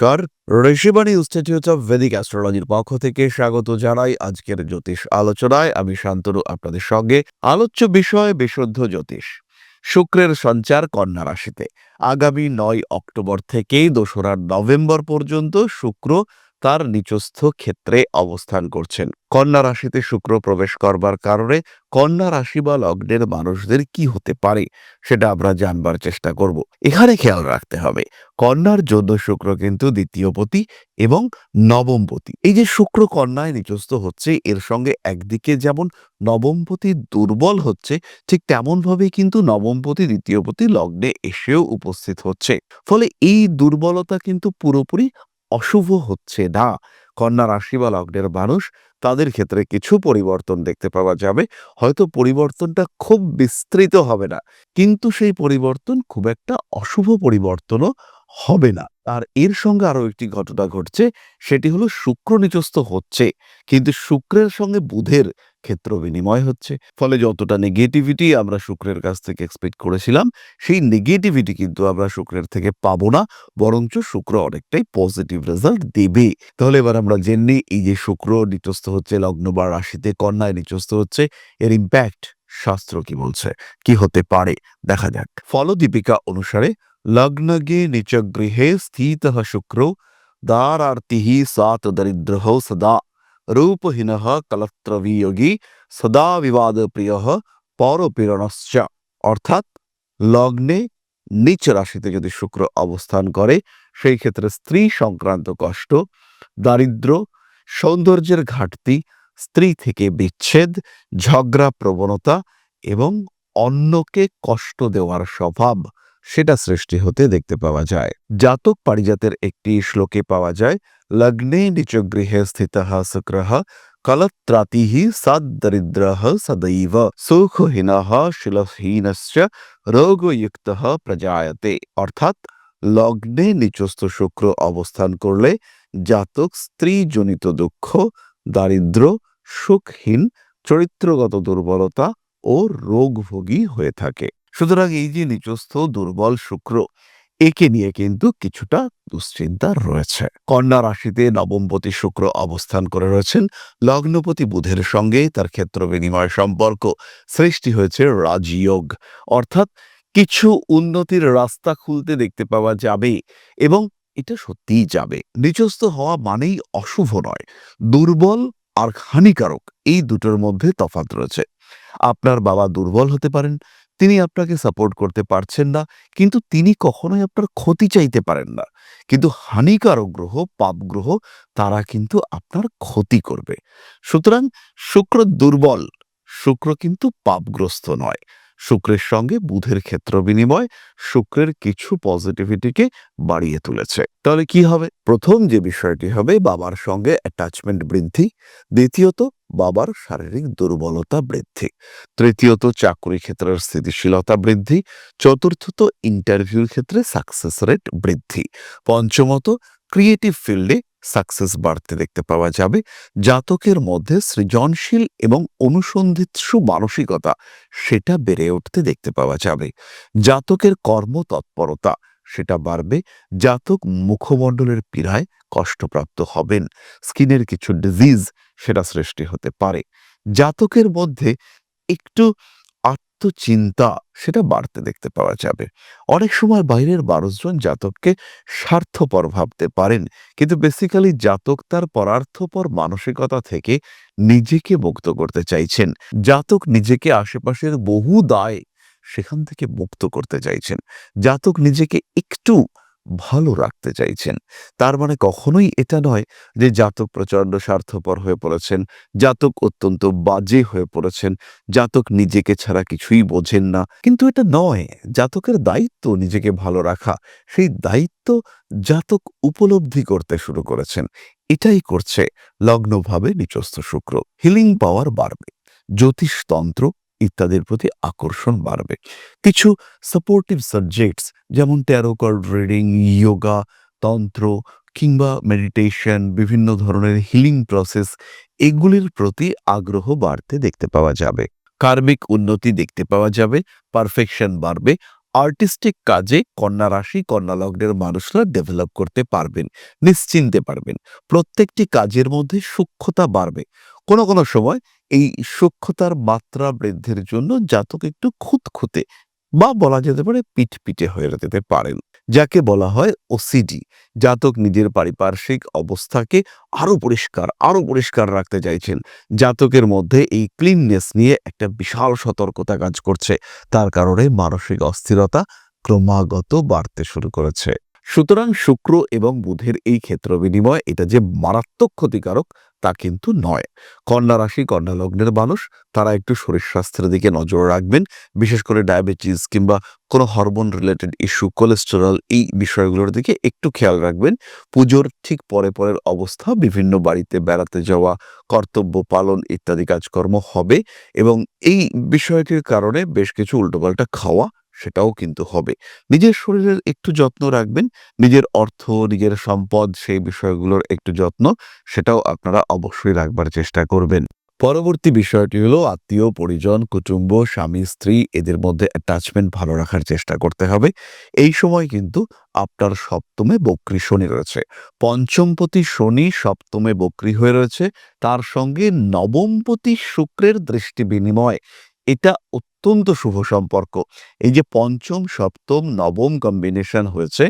নমস্কার। Rishibani institute of Vedic অ্যাস্ট্রোলজির পক্ষ থেকে স্বাগত জানাই আজকের জ্যোতিষ আলোচনায়। আমি শান্তনু, আপনাদের সঙ্গে আলোচ্য বিষয় বিশুদ্ধ জ্যোতিষ। শুক্রের সঞ্চার কন্যা রাশিতে। আগামী নয় অক্টোবর থেকে দোসরা নভেম্বর পর্যন্ত শুক্র তার নিচস্থ ক্ষেত্রে অবস্থান করছেন। কন্যা রাশিতে শুক্র প্রবেশ করবার কারণে কন্যা রাশি বা লগ্নের মানুষদের কি হতে পারে সেটা আমরা জানবার চেষ্টা করব। এখানে খেয়াল রাখতে হবে, কন্যার জন্য শুক্র কিন্তু দ্বিতীয় পতি এবং নবমপতি এই যে শুক্র কন্যায় নিচস্থ হচ্ছে, এর সঙ্গে একদিকে যেমন নবমপতি দুর্বল হচ্ছে, ঠিক তেমনভাবেই কিন্তু নবমপতি দ্বিতীয়পতি লগ্নে এসেও উপস্থিত হচ্ছে। ফলে এই দুর্বলতা কিন্তু পুরোপুরি অশুভ হচ্ছে না। কন্যা রাশি বা লগ্নের মানুষ তাদের ক্ষেত্রে কিছু পরিবর্তন দেখতে পাওয়া যাবে। হয়তো পরিবর্তনটা খুব বিস্তৃত হবে না। কিন্তু সেই পরিবর্তন খুব একটা অশুভ পরিবর্তনও হবে না। আর এর সঙ্গে আরও একটি ঘটনা ঘটছে, সেটি হলো শুক্র নিচস্থ হচ্ছে। কিন্তু শুক্রের সঙ্গে বুধের ক্ষেত্র বিনিময় হচ্ছে। ফলে যতটা নেগেটিভিটি আমরা শুক্রের কাছ থেকে এক্সপেক্ট করেছিলাম, সেই নেগেটিভিটি কিন্তু আমরা শুক্রের থেকে পাবো না, বরঞ্চ শুক্র অনেকটাই পজিটিভ রেজাল্ট দেবে। তাহলে এবার আমরা জেনে এই যে শুক্র নিচস্থ হচ্ছে, লগ্ন বা রাশিতে কন্যায় নিচস্থ হচ্ছে, এর ইম্প্যাক্ট শাস্ত্র কি বলছে? কি হতে পারে? দেখা যাক। ফলদীপিকা অনুসারে, লগ্নগে নিচগৃহে স্থিত শুক্র দ্বার দারার্তি সাত দরিদ্র সদা রূপহীন কলত্রবিয়োগী সদা বিবাদ প্রিয় পরপীড়নশ্চ অর্থাৎ লগ্নে নিচ রাশিতে যদি শুক্র অবস্থান করে, সেই ক্ষেত্রে স্ত্রী সংক্রান্ত কষ্ট দারিদ্র সৌন্দর্যের ঘাটতি, স্ত্রী থেকে বিচ্ছেদ, ঝগড়া প্রবণতা এবং অন্যকে কষ্ট দেওয়ার স্বভাব সেটা সৃষ্টি হতে দেখতে পাওয়া যায়। জাতক পারিজাতের একটি শ্লোকে পাওয়া যায়, লগ্নে নিচ গৃহে স্থিত শুক্র কলত্রাতি সদরিদ্র সদৈব সুখহীন শিলহীনশ্চ রোগযুক্ত প্রজায়তে। অর্থাৎ, লগ্নে নিচস্থ শুক্র অবস্থান করলে জাতক স্ত্রীজনিত দুঃখ, দারিদ্র, সুখহীন, চরিত্রগত দুর্বলতা ও রোগভোগী হয়ে থাকে। সুতরাং এই যে নিচস্থ দুর্বল শুক্র, একে নিয়ে কিন্তু কিছুটা দুশ্চিন্তা রয়েছে। কন্যা রাশিতে নবমপতি শুক্র অবস্থান করে রয়েছেন। লগ্নপতি বুধের সঙ্গে তার ক্ষেত্র বিনিময় সম্পর্ক সৃষ্টি হয়েছে রাজযোগ। অর্থাৎ কিছু উন্নতির রাস্তা খুলতে দেখতে পাওয়া যাবে এবং এটা সত্যিই যাবে। নিচস্থ হওয়া মানেই অশুভ নয়, দুর্বল আর হানিকারক, এই দুটোর মধ্যে তফাৎ রয়েছে। আপনার বাবা দুর্বল হতে পারেন তিনি আপনাকে সাপোর্ট করতে পারছেন না, কিন্তু তিনি কখনোই আপনার ক্ষতি চাইতে পারেন না। কিন্তু হানিকারক গ্রহ, পাপ গ্রহ, তারা কিন্তু আপনার ক্ষতি করবে। সুতরাং শুক্র দুর্বল, শুক্র কিন্তু পাপগ্রস্ত নয়। শুক্রের সঙ্গে বুধের ক্ষেত্র বিনিময় শুক্রের কিছু পজিটিভিটিকে বাড়িয়ে তুলেছে। তাহলে কি হবে? প্রথম যে বিষয়টি হবে, বাবার সঙ্গে অ্যাটাচমেন্ট বৃদ্ধি। দ্বিতীয়ত, বাবার শারীরিক দুর্বলতা বৃদ্ধি। তৃতীয়ত, চাকরি ক্ষেত্রের স্থিতিশীলতা বৃদ্ধি। চতুর্থত ইন্টারভিউর ক্ষেত্রে সাকসেস রেট বৃদ্ধি। পঞ্চমত ক্রিয়েটিভ ফিল্ডে সাকসেস বাড়তে দেখতে পাওয়া যাবে। জাতকের মধ্যে সৃজনশীল এবং অনুসন্ধিৎসু মানসিকতা, সেটা বেড়ে উঠতে দেখতে পাওয়া যাবে। জাতকের কর্মতৎপরতা, সেটা বাড়বে। জাতক মুখমণ্ডলের পীড়ায় কষ্টপ্রাপ্ত হবেন। স্কিনের কিছু ডিজিজ সেটা সৃষ্টি হতে পারে। জাতকের মধ্যে একটু আত্মচিন্তা সেটা বাড়তে দেখতে পাওয়া যাবে। অনেক সময় বাইরের মানুষজন জাতককে স্বার্থপর ভাবতে পারেন, কিন্তু বেসিক্যালি জাতক তার পরার্থপর মানসিকতা থেকে নিজেকে মুক্ত করতে চাইছেন। জাতক নিজেকে আশেপাশের বহু দায় সেখান থেকে মুক্ত করতে চাইছেন। জাতক নিজেকে একটু ভালো রাখতে চাইছেন। তার মানে কখনোই এটা নয় যে জাতক প্রচণ্ড স্বার্থপর হয়ে পড়েছেন, জাতক অত্যন্ত বাজে হয়ে পড়েছেন, জাতক নিজেকে ছাড়া কিছুই বোঝেন না। কিন্তু এটা নয়, জাতকের দায়িত্ব নিজেকে ভালো রাখা। সেই দায়িত্ব জাতক উপলব্ধি করতে শুরু করেছেন। এটাই করছে লগ্নভাবে নিচস্থ শুক্র। হিলিং পাওয়ার বাড়বে। জ্যোতিষতন্ত্র ইত্যাদির প্রতি আকর্ষণ বাড়বে। কিছু সাপোর্টিভ সাবজেক্টস যেমন ট্যারো কার্ড রিডিং যোগা তন্ত্র কিংবা মেডিটেশন বিভিন্ন ধরনের হিলিং প্রসেস এগুলির প্রতি আগ্রহ বাড়তে দেখতে পাওয়া যাবে। কার্মিক উন্নতি দেখতে পাওয়া যাবে পারফেকশন বাড়বে আর্টিস্টিক কাজে কন্যা রাশি, কন্যা লগ্নের মানুষরা ডেভেলপ করতে পারবেন, নিশ্চিন্তে পারবেন। প্রত্যেকটি কাজের মধ্যে সূক্ষ্মতা বাড়বে। কোনো কোনো সময় এই সূক্ষ্মতার মাত্রা বৃদ্ধির জন্য জাতক একটু খুঁতখুঁতে বা বলা যেতে পারে পিটপিটে হয়ে যেতে পারেন, যাকে বলা হয় ওসিডি জাতক নিজের পারিপার্শ্বিক অবস্থাকে আরও পরিষ্কার আরও পরিষ্কার রাখতে চাইছেন। জাতকের মধ্যে এই ক্লিননেস নিয়ে একটা বিশাল সতর্কতা কাজ করছে। তার কারণে মানসিক অস্থিরতা ক্রমাগত বাড়তে শুরু করেছে। সুতরাং শুক্র এবং বুধের এই ক্ষেত্র বিনিময় এটা যে মারাত্মক ক্ষতিকারক, তা কিন্তু নয়। কন্যা রাশি, কন্যা লগ্নের মানুষ, তারা একটু শরীর স্বাস্থ্যের দিকে নজর রাখবেন। বিশেষ করে ডায়াবেটিস কিংবা কোনো হরমোন রিলেটেড ইস্যু, কোলেস্টেরল, এই বিষয়গুলোর দিকে একটু খেয়াল রাখবেন। পুজোর ঠিক পরে পরের অবস্থা, বিভিন্ন বাড়িতে বেড়াতে যাওয়া, কর্তব্য পালন ইত্যাদি কাজকর্ম হবে এবং এই বিষয়টির কারণে বেশ কিছু উল্টোপাল্টা খাওয়া সেটাও কিন্তু হবে। নিজের শরীরের একটু যত্ন রাখবেন, নিজের অর্থ, নিজের সম্পদ, সেই বিষয়গুলোর একটু যত্ন, সেটাও আপনারা অবশ্যই রাখবার চেষ্টা করবেন। পরবর্তী বিষয়টি হলো আত্মীয়, পরিজন, কুটুম্ব, স্বামী, স্ত্রী, এদের মধ্যে অ্যাটাচমেন্ট ভালো রাখার চেষ্টা করতে হবে। এই সময় কিন্তু আপনার সপ্তমে বক্রী শনি রয়েছে। পঞ্চমপতি শনি সপ্তমে বক্রী হয়ে রয়েছে। তার সঙ্গে নবমপতি শুক্রের দৃষ্টি বিনিময়। এটা অত্যন্ত শুভ সম্পর্ক। এই যে পঞ্চম, সপ্তম, নবম কম্বিনেশন হয়েছে,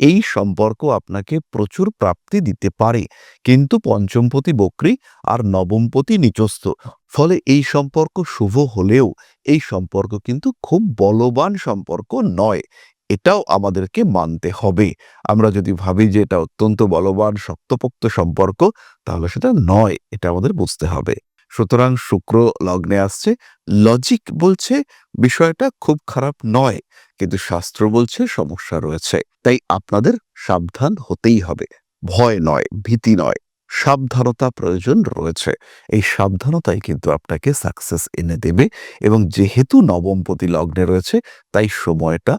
এই সম্পর্ক আপনাকে প্রচুর প্রাপ্তি দিতে পারে। কিন্তু পঞ্চমপতি বক্রী আর নবমপতি নিচস্থ। ফলে এই সম্পর্ক শুভ হলেও এই সম্পর্ক কিন্তু খুব বলবান সম্পর্ক নয়। এটাও আমাদেরকে মানতে হবে। আমরা যদি ভাবি যে এটা অত্যন্ত বলবান, শক্তপোক্ত সম্পর্ক, তাহলে সেটা নয়, এটা আমাদের বুঝতে হবে। সুতরাং শুক্র লগ্নে আসছে। লজিক বলছে বিষয়টা খুব খারাপ নয়, কিন্তু শাস্ত্র বলছে সমস্যা রয়েছে। তাই আপনাদের সাবধান হতেই হবে। ভয় নয়, ভীতি নয়, সাবধানতা প্রয়োজন রয়েছে। এই সাবধানতাই কিন্তু আপনাকে সাকসেস এনে দেবে এবং যেহেতু নবমপতি লগ্নে রয়েছে তাই সময়টা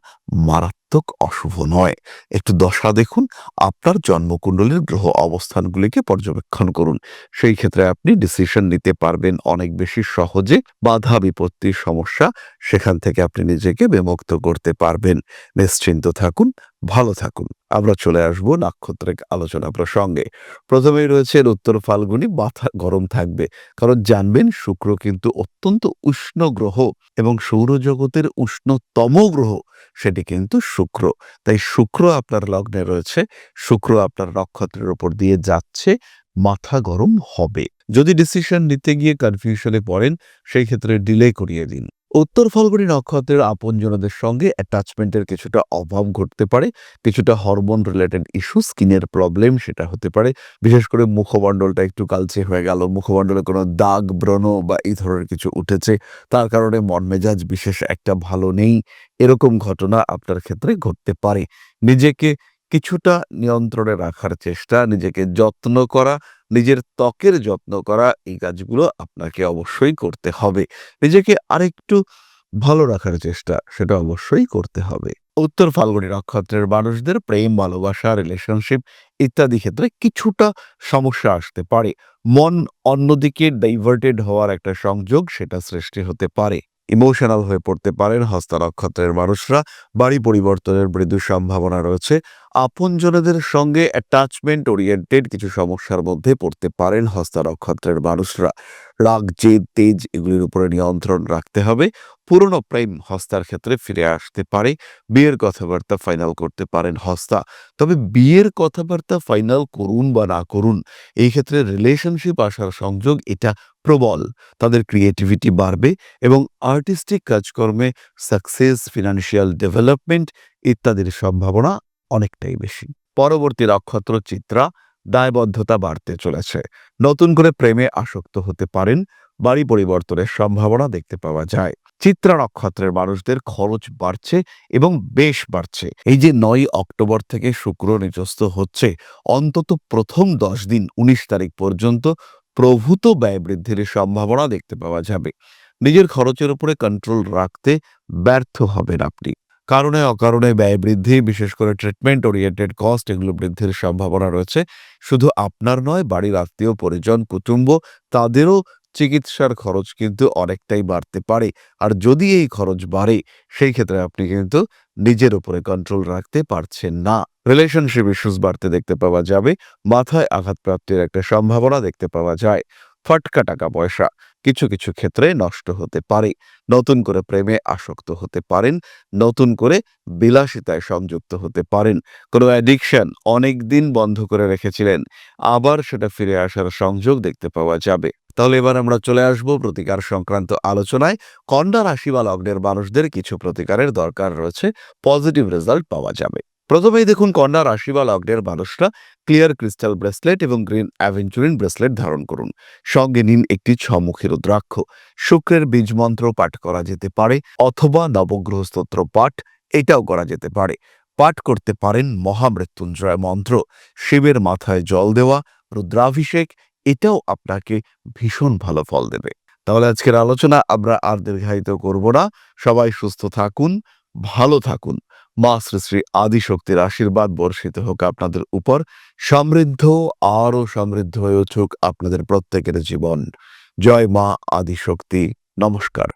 মারাত্মক অশুভ নয়। একটু দশা দেখুন, আপনার জন্মকুণ্ডলীর গ্রহ অবস্থানগুলিকে পর্যবেক্ষণ করুন। সেই ক্ষেত্রে আপনি ডিসিশন নিতে পারবেন অনেক বেশি সহজে, বাধা বিপত্তির সমস্যা সেখান থেকে আপনি নিজেকে বিমুক্ত করতে পারবেন। নিশ্চিন্ত থাকুন, ভালো থাকুন। আমরা চলে আসব নাক্ষত্রিক আলোচনা প্রসঙ্গে। প্রথমেই রয়েছে উত্তর ফাল্গুনি, মাথা গরম থাকবে। কারণ জানবেন শুক্র কিন্তু অত্যন্ত উষ্ণ গ্রহ এবং সৌরজগতের উষ্ণতম গ্রহ সেটি কিন্তু শুক্র। তাই শুক্র আপনার লগ্নে রয়েছে, শুক্র আপনার নক্ষত্রের ওপর দিয়ে যাচ্ছে, মাথা গরম হবে। যদি ডিসিশন নিতে গিয়ে কনফিউশনে পড়েন, সেই ক্ষেত্রে ডিলে করিয়ে দিন। উত্তর ফলগুনি নক্ষত্রের আপনজনদের সঙ্গে অ্যাটাচমেন্টের কিছুটা অভাব ঘটতে পারে, কিছুটা হরমোন রিলেটেড ইস্যু স্কিনের প্রবলেম সেটা হতে পারে। বিশেষ করে মুখমণ্ডলটা একটু কালচে হয়ে গেল, মুখমণ্ডলে কোনো দাগ, ব্রণ বা এই ধরনের কিছু উঠেছে, তার কারণে মন মেজাজ বিশেষ একটা ভালো নেই। এরকম ঘটনা আপনার ক্ষেত্রে ঘটতে পারে। নিজেকে কিছুটা নিয়ন্ত্রণে রাখার চেষ্টা, নিজেকে যত্ন করা নিজের ত্বকের যত্ন করা এই কাজগুলো আপনাকে অবশ্যই করতে হবে। নিজেকে আরেকটু ভালো রাখার চেষ্টা, সেটা অবশ্যই করতে হবে। উত্তর ফাল্গুনি নক্ষত্রের মানুষদের প্রেম, ভালোবাসা রিলেশনশিপ ইত্যাদি ক্ষেত্রে কিছুটা সমস্যা আসতে পারে। মন অন্যদিকে ডাইভার্টেড হওয়ার একটা সংযোগ সেটা সৃষ্টি হতে পারে। ইমোশনাল হয়ে পড়তে পারেন হস্তা নক্ষত্রের মানুষরা। বাড়ি পরিবর্তনের মৃদু সম্ভাবনা রয়েছে। আপনজনদের সঙ্গে অ্যাটাচমেন্ট ওরিয়েন্টেড কিছু সমস্যার মধ্যে পড়তে পারেন হস্তা নক্ষত্রের মানুষরা। রাগ, জেদ, তেজ এগুলির উপরে নিয়ন্ত্রণ রাখতে হবে। পুরনো প্রেম হস্তার ক্ষেত্রে ফিরে আসতে পারে। বিয়ের কথাবার্তা ফাইনাল করতে পারেন হস্তা। তবে বিয়ের কথাবার্তা ফাইনাল করুন বা না করুন, এই ক্ষেত্রে রিলেশনশিপ আসার সংযোগ এটা প্রবল। তাদের ক্রিয়েটিভিটি বাড়বে এবং আর্টিস্টিক কাজকর্মে সাকসেস ফিনান্সিয়াল ডেভেলপমেন্ট ইত্যাদির সম্ভাবনা অনেকটাই বেশি। পরবর্তী নক্ষত্র চিত্রা দায়বদ্ধতা বাড়তে চলেছে। নতুন করে প্রেমে আসক্ত হতে পারেন, বাড়ি পরিবর্তনের সম্ভাবনা দেখতে পাওয়া যায়। চিত্রা নক্ষত্রের মানুষদের খরচ বাড়ছে এবং বেশ বাড়ছে। এই যে নয় অক্টোবর থেকে শুক্র নিচস্থ হচ্ছে, অন্তত প্রথম দশ দিন উনিশ তারিখ পর্যন্ত প্রভূত ব্যয় বৃদ্ধির সম্ভাবনা দেখতে পাওয়া যাবে। নিজের খরচের উপরে কন্ট্রোল রাখতে ব্যর্থ হবেন আপনি। কারণে অকারণে ব্যয় বৃদ্ধি, বিশেষ করে ট্রিটমেন্ট ওরিয়েন্টেড কস্ট এগুলো বৃদ্ধির সম্ভাবনা রয়েছে। শুধু আপনার নয়, বাড়ির আত্মীয়, পরিজন, কুটুম্ব, তাদেরও চিকিৎসার খরচ কিন্তু অনেকটাই বাড়তে পারে। আর যদি এই খরচ বাড়ে, সেই ক্ষেত্রে আপনি কিন্তু নিজের উপরে কন্ট্রোল রাখতে পারছেন না। রিলেশনশিপ ইস্যুস বাড়তে দেখতে পাওয়া যাবে, মাথায় আঘাতপ্রাপ্তির একটা সম্ভাবনা দেখতে পাওয়া যায়। ফটকা টাকা পয়সা কিছু কিছু ক্ষেত্রে নষ্ট হতে পারে। নতুন করে প্রেমে আসক্ত হতে পারেন, নতুন করে বিলাসিতায় সংযুক্ত হতে পারেন। কোনো অ্যাডিকশন অনেক দিন বন্ধ করে রেখেছিলেন, আবার সেটা ফিরে আসার সংযোগ দেখতে পাওয়া যাবে। তাহলে এবার আমরা চলে আসব প্রতিকার সংক্রান্ত আলোচনায়। কন্যা রাশি বা লগ্নের মানুষদের কিছু প্রতিকারের দরকার রয়েছে পজিটিভ রেজাল্ট পাওয়া যাবে। প্রথমেই দেখুন কন্যা রাশি বা লগ্নের মানুষরা ক্লিয়ার ক্রিস্টাল ব্রেসলেট এবং গ্রিন অ্যাভেঞ্চুরিন ব্রেসলেট ধারণ করুন। সঙ্গে নিন একটি ছমুখী রুদ্রাক্ষ। শুক্রের বীজ মন্ত্র পাঠ করা যেতে পারে অথবা নবগ্রহ স্তোত্র পাঠ, এটাও করা যেতে পারে। পাঠ করতে পারেন মহামৃত্যুঞ্জয় মন্ত্র, শিবের মাথায় জল দেওয়া, রুদ্রাভিষেক, এটাও আপনাকে ভীষণ ভালো ফল দেবে। তাহলে আজকের আলোচনা আমরা আর দীর্ঘায়িত করব না। সবাই সুস্থ থাকুন, ভালো থাকুন। মা শ্রী শ্রী আদিশক্তির আশীর্বাদ বর্ষিত হোক আপনাদের উপর। সমৃদ্ধ, আরও সমৃদ্ধ হয়ে উঠুক আপনাদের প্রত্যেকের জীবন। জয় মা আদিশক্তি। নমস্কার।